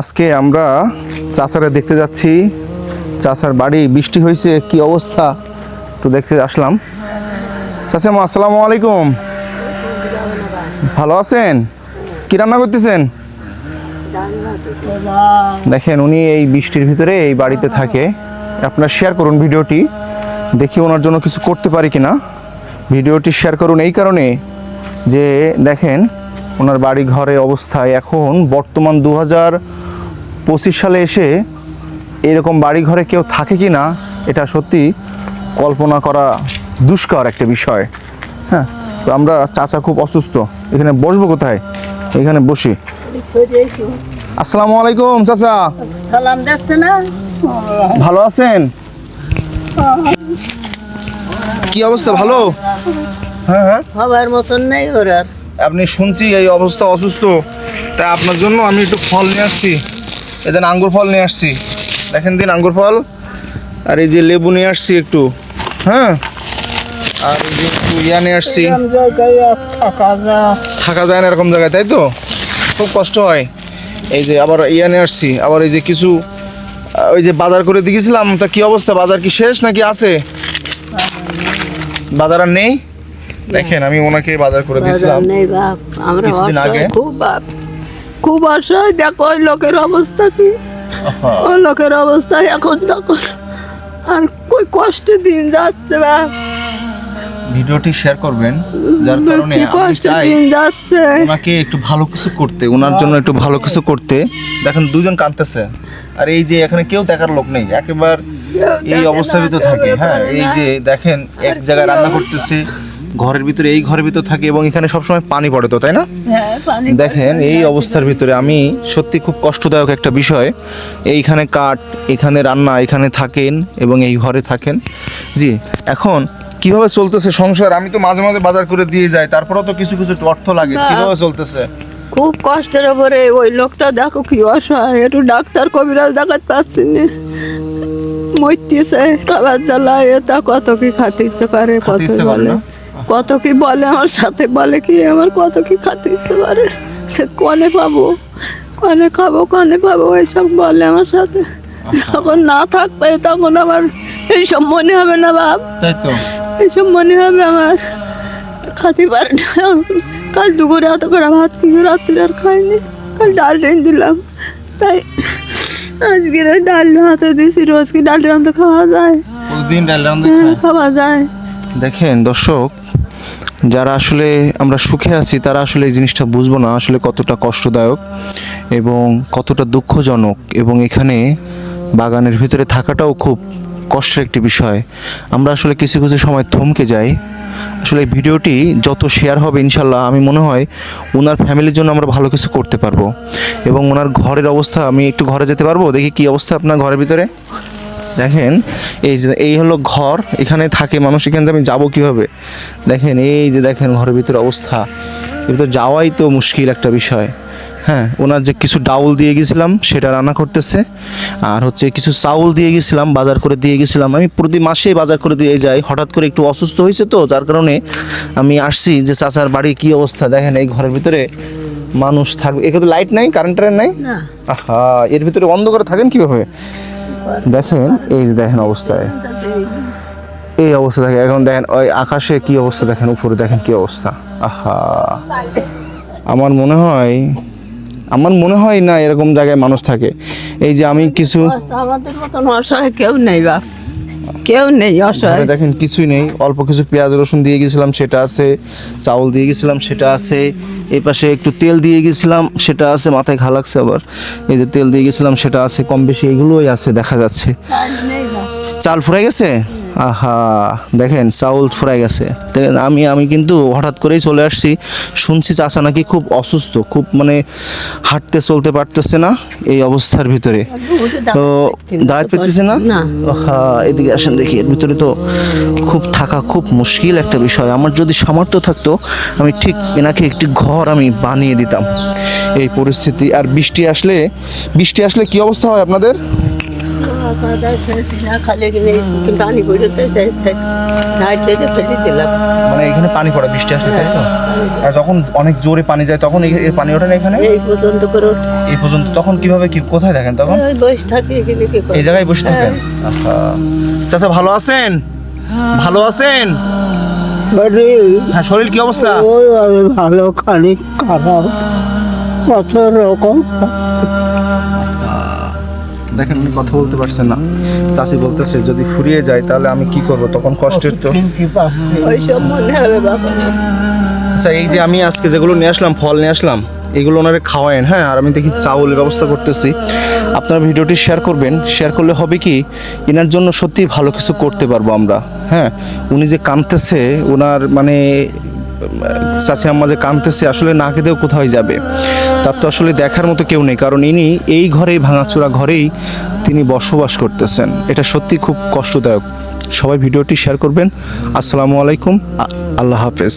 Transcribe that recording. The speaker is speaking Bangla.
আজকে আমরা চাচারে দেখতে যাচ্ছি। চাচার বাড়ি, বৃষ্টি হয়েছে, কি অবস্থা? একটু দেখতে আসলাম। চাচা আসসালামু আলাইকুম। ভালো আছেন? কি রান্না করতেছেন? দেখেন, উনি এই বৃষ্টির ভিতরে এই বাড়িতে থাকে। আপনার শেয়ার করুন ভিডিওটি। দেখি ওনার জন্য কিছু করতে পারি কিনা। ভিডিওটি শেয়ার করুন এই কারণে যে, দেখেন, ওনার বাড়ি ঘরে অবস্থায় এখন বর্তমান দু হাজার পঁচিশ সালে এসে এরকম বাড়ি ঘরে কেউ থাকে কি না এটা সত্যি কল্পনা করা দুষ্কর একটা বিষয়। হ্যাঁ তো আমরা চাচা খুব অসুস্থ এখানে বসবো কোথায়? এখানে বসি। আসসালামু আলাইকুম চাচা। সালাম দেখছে না? ভালো আছেন? কি অবস্থা ভালো? হ্যাঁ হ্যাঁ। হবার মতন নেই ওর আপনি শুনছি এই অবস্থা অসুস্থ তা আপনার জন্য আমি একটু ফল নিয়ে আসছি। এদিন আঙ্গুর ফল নিয়ে আসছি। দেখেন দিন আঙ্গুর ফল। আর এই যে লেবু নিয়ে আসছি একটু। হ্যাঁ? আর এই যে একটু ইয়া নিয়ে আসছি। থাকা যায় না এরকম জায়গায় তাই তো? খুব কষ্ট হয়। এই যে আবার ইয়া নিয়ে আসছি। আবার এই যে কিছু ওই যে বাজার করে দিয়েছিলাম তা কি অবস্থা? বাজার কি শেষ নাকি আছে? বাজার আর নেই? দেখেন আমি ওনাকে বাজার করে দিয়েছিলাম। কিছুদিন আগে? খুব খুব অসহায় দেখো ওই লোকের অবস্থা কি। ওই লোকের অবস্থা এখন তখন আর কই কষ্টে দিন যাচ্ছে বাপ ভিডিওটি শেয়ার করবেন যার কারণে আমি চাই ওনাকে একটু ভালো কিছু করতে ওনার জন্য একটু ভালো কিছু করতে। দেখেন দুজন কাঁদতেছে। আর এই যে এখানে কেউ দেখার লোক নেই একেবার এই ভিতর কেউ থাকে হ্যাঁ এই যে দেখেন এক জায়গায় রান্না করতেছে ঘরের ভিতরে এই ঘরের ভিতরে থাকে এবং এখানে সবসময় পানি পড়ে তো তাই না? হ্যাঁ দেখেন এই অবস্থার ভিতরে আমি সত্যি খুব কষ্টদায়ক একটা বিষয়। এইখানে কাঠ এখানে রান্না এখানে থাকেন এবং এই ঘরে থাকেন। জি এখন কীভাবে চলতেছে সংসার? আমি তো মাঝে মাঝে বাজার করে দিয়ে যাই তারপরেও তো কিছু কিছু অর্থ লাগে। না। কীভাবে চলতেছে? খুব কষ্টের ওপরে ওই লোকটা দেখো কি অসহায় একটু ডাক্তার কবিরাজ দেখাতে পারছি না। মরতেছে খাবার জ্বালায় এটা কত কি খাতে ইচ্ছে করে কত বলে? কত কি বলে আমার সাথে বলে কি আমার কত কি খাতে ইচ্ছে করে সে কনে পাবো? কনে খাব কনে পাবো? এইসব বলে আমার সাথে। যখন না থাকবে তখন আমার এইসব মনে হবে না বাপ। এইসব মনে হবে আমার। খাতে পারে না। কাল দুপুরে এত করে ভাত খেয়ে রাত্রে আর খাইনি। কাল ডাল রেন দিলাম। তাই আজকে ডাল ভাতে দিয়েছি রোজ কি ডাল রান্না খাওয়া যায়? হ্যাঁ। খাওয়া যায়। দেখেন, দর্শক, যারা আসলে আমরা সুখে আছি, তারা আসলে এই জিনিসটা বুঝব না, আসলে কতটা কষ্টদায়ক এবং কতটা দুঃখজনক এবং এখানে বাগানের ভিতরে থাকাটাও খুব কষ্টের একটি বিষয়। আমরা আসলে কিছু কিছু সময় থমকে যাই। আসলে এই ভিডিওটি যত শেয়ার হবে, ইনশাল্লাহ, আমি মনে হয় ওনার ফ্যামিলির জন্য আমরা ভালো কিছু করতে পারব এবং ওনার ঘরের অবস্থা, আমি একটু ঘরে যেতে পারব? দেখি কি অবস্থা আপনার ঘরের ভিতরে? দেখেন এই যে এই হলো ঘর এখানে থাকে মানুষ এখান থেকে আমি যাব কীভাবে? দেখেন এই যে দেখেন ঘরের ভিতরে অবস্থা। তো যাওয়াই তো মুশকিল একটা বিষয়। হ্যাঁ ওনার যে কিছু ডাউল দিয়ে গেছিলাম সেটা রান্না করতেছে। আর হচ্ছে কিছু চাউল দিয়ে গেছিলাম বাজার করে দিয়ে গেছিলাম। আমি প্রতি মাসে বাজার করে দিয়ে যাই। হঠাৎ করে একটু অসুস্থ হয়েছে তো যার কারণে আমি আসছি যে চাচার বাড়ি কি অবস্থা? দেখেন এই ঘরের ভিতরে মানুষ থাকবে এখানে তো লাইট নাই কারেন্ট টারেন্ট নাই আহা এর ভিতরে অন্ধকারে থাকেন কীভাবে? দেখেন, এই যে দেখেন অবস্থায়। এই অবস্থা দেখেন, এখন দেখেন, ওই আকাশে কি অবস্থা দেখেন, উপরে দেখেন কি অবস্থা। আহা। আমার মনে হয়, আমার মনে হয় না এরকম জায়গায় মানুষ থাকে। এই যে আমি কিছু আমাদের মতন অসহায় কেউ নেই বাপ। কেউ নেই অসহায়। দেখেন কিছুই নেই অল্প কিছু পেঁয়াজ রসুন দিয়ে গেছিলাম সেটা আছে চাউল দিয়ে গেছিলাম সেটা আছে এই পাশে একটু তেল দিয়ে গেছিলাম সেটা আছে মাথায় ঘা লাগছে আবার এই যে তেল দিয়ে গেছিলাম সেটা আছে কম বেশি এগুলোই আছে দেখা যাচ্ছে। চাল ফুরাই গেছে? আহা দেখেন চাউল ফুরাই গেছে। দেখেন আমি আমি কিন্তু হঠাৎ করেই চলে আসছি। শুনছি চাচা নাকি খুব অসুস্থ খুব মানে হাঁটতে চলতে পারতেছে না এই অবস্থার ভিতরে। তো দাঁড়াতে পারতেছে না? হ্যাঁ এদিকে আসেন দেখি এর ভিতরে তো খুব থাকা খুব মুশকিল একটা বিষয়। আমার যদি সামর্থ্য থাকতো আমি ঠিক এনাকে একটি ঘর আমি বানিয়ে দিতাম। এই পরিস্থিতি আর বৃষ্টি আসলে বৃষ্টি আসলে কি অবস্থা হয় আপনাদের? পানি পড়তে চাইছে ঝাড় দিয়ে ফেলে দিলাম মানে এখানে পানি পড়ে বৃষ্টি আসলে তাই তো? আর যখন অনেক জোরে পানি যায় তখন এই পানি ওঠে না এখানে? এই পর্যন্ত করে এই পর্যন্ত তখন কীভাবে কি কোথায় দেখেন তখন? বসে থাকি এখানে কি এই জায়গায় বসে থাকেন? আচ্ছা চাচা ভালো আছেন? ভালো আছেন? আরে হ্যাঁ শরীর কি অবস্থা? ওই ভালো খানিক খারাপ। কত রকম দেখেন উনি কথা বলতে পারছেন না। চাষি বলতেছে যদি ফুরিয়ে যায় তাহলে আমি কি করব? তখন কষ্টের তো। আচ্ছা এই যে আমি আজকে যেগুলো নিয়ে আসলাম ফল নিয়ে আসলাম এগুলো ওনারে খাওয়ায়েন হ্যাঁ? আর আমি দেখি চাউলের ব্যবস্থা করতেছি। আপনার ভিডিওটি শেয়ার করবেন। শেয়ার করলে হবে কি এনার জন্য সত্যি ভালো কিছু করতে পারব আমরা হ্যাঁ? উনি যে কাঁদতেছে ওনার মানে চাচি আম্মা যে কাঁদতেছে, আসলে না খেতেও কোথায় যাবে? তার তো আসলে দেখার মতো কেউ নেই, কারণ ইনি এই ঘরেই, ভাঙাচোরা ঘরেই তিনি বসবাস করতেছেন। এটা সত্যি খুব কষ্টদায়ক। সবাই ভিডিওটি শেয়ার করবেন। আসসালামু আলাইকুম। আল্লাহ হাফেজ।